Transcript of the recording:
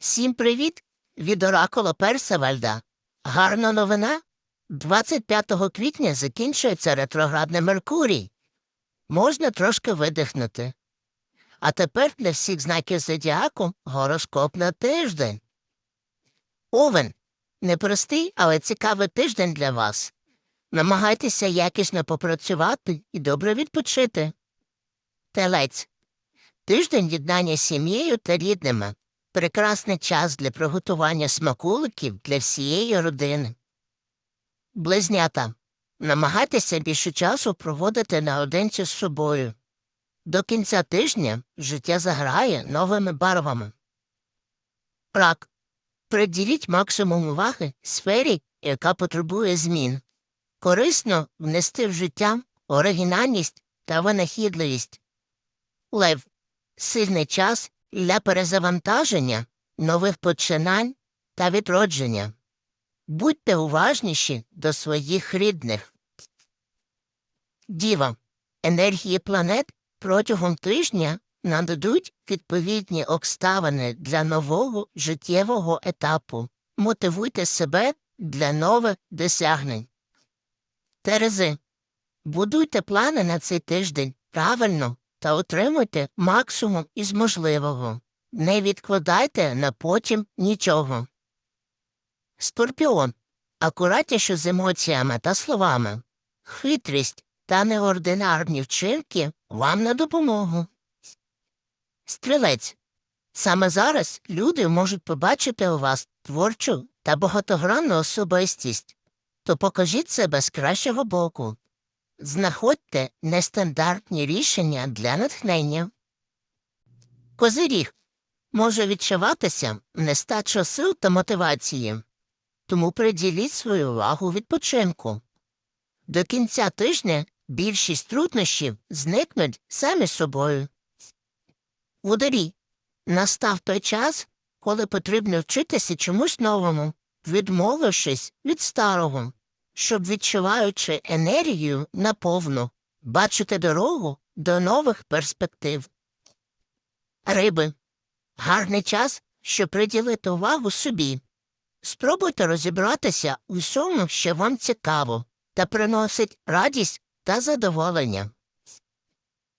Всім привіт від Оракула Персевальда. Гарна новина. 25 квітня закінчується ретроградний Меркурій. Можна трошки видихнути. А тепер для всіх знаків зодіаку гороскоп на тиждень. Овен. Непростий, але цікавий тиждень для вас. Намагайтеся якісно попрацювати і добре відпочити. Телець. Тиждень єднання з сім'єю та рідними. Прекрасний час для приготування смаколиків для всієї родини. Близнята. Намагайтеся більше часу проводити наодинці з собою. До кінця тижня життя заграє новими барвами. Рак. Приділіть максимум уваги сфері, яка потребує змін. Корисно внести в життя оригінальність та винахідливість. Лев. Сильний час для перезавантаження, нових починань та відродження. Будьте уважніші до своїх рідних. Діва. Енергії планет протягом тижня нададуть відповідні обставини для нового життєвого етапу. Мотивуйте себе для нових досягнень. Терези. Будуйте плани на цей тиждень правильно та отримуйте максимум із можливого. Не відкладайте на потім нічого. Скорпіон. Акуратніше з емоціями та словами. Хитрість та неординарні вчинки вам на допомогу. Стрілець. Саме зараз люди можуть побачити у вас творчу та багатогранну особистість, то покажіть себе з кращого боку. Знаходьте нестандартні рішення для натхнення. Козиріг може відчуватися нестача сил та мотивації, тому приділіть свою увагу відпочинку. До кінця тижня більшість труднощів зникнуть самі собою. Водорі. Настав той час, коли потрібно вчитися чомусь новому, відмовившись від старого щоб, відчуваючи енергію наповну, бачити дорогу до нових перспектив. Риби гарний час, щоб приділити увагу собі. Спробуйте розібратися у всьому, що вам цікаво, та приносить радість та задоволення.